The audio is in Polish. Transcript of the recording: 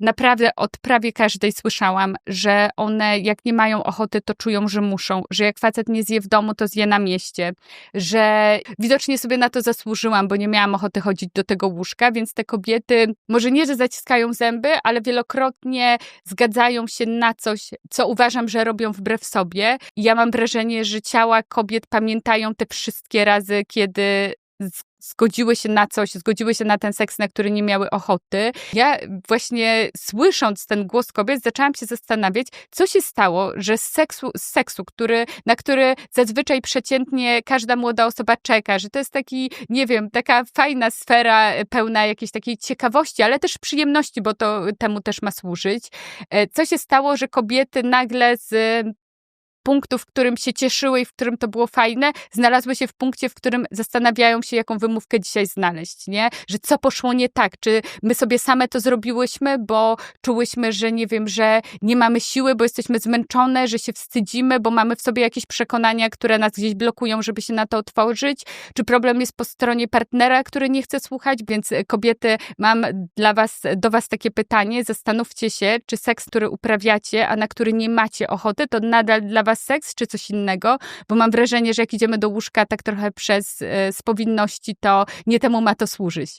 naprawdę od prawie każdej słyszałam, że one jak nie mają ochoty, to czują, że muszą, że jak facet nie zje w domu, to zje na mieście, że widocznie sobie na to zasłużyłam, bo nie miałam ochoty chodzić do tego łóżka, więc te kobiety może nie, że zaciskają zęby, ale wielokrotnie zgadzają się na coś, co uważam, że robią wbrew sobie. I ja mam wrażenie, że ciała kobiet pamiętają te wszystkie razy, kiedy zgodziły się na coś, zgodziły się na ten seks, na który nie miały ochoty. Ja właśnie słysząc ten głos kobiet, zaczęłam się zastanawiać, co się stało, że z seksu, z seksu który, na który zazwyczaj przeciętnie każda młoda osoba czeka, że to jest taki, nie wiem, taka fajna sfera pełna jakiejś takiej ciekawości, ale też przyjemności, bo to temu też ma służyć. E, co się stało, że kobiety nagle z punktu, w którym się cieszyły i w którym to było fajne, znalazły się w punkcie, w którym zastanawiają się, jaką wymówkę dzisiaj znaleźć, nie? Że co poszło nie tak? Czy my sobie same to zrobiłyśmy, bo czułyśmy, że nie wiem, że nie mamy siły, bo jesteśmy zmęczone, że się wstydzimy, bo mamy w sobie jakieś przekonania, które nas gdzieś blokują, żeby się na to otworzyć? Czy problem jest po stronie partnera, który nie chce słuchać? Więc e, kobiety, mam dla was, do was takie pytanie. Zastanówcie się, czy seks, który uprawiacie, a na który nie macie ochoty, to nadal dla was was seks, czy coś innego? Bo mam wrażenie, że jak idziemy do łóżka tak trochę przez e, z powinności, to nie temu ma to służyć.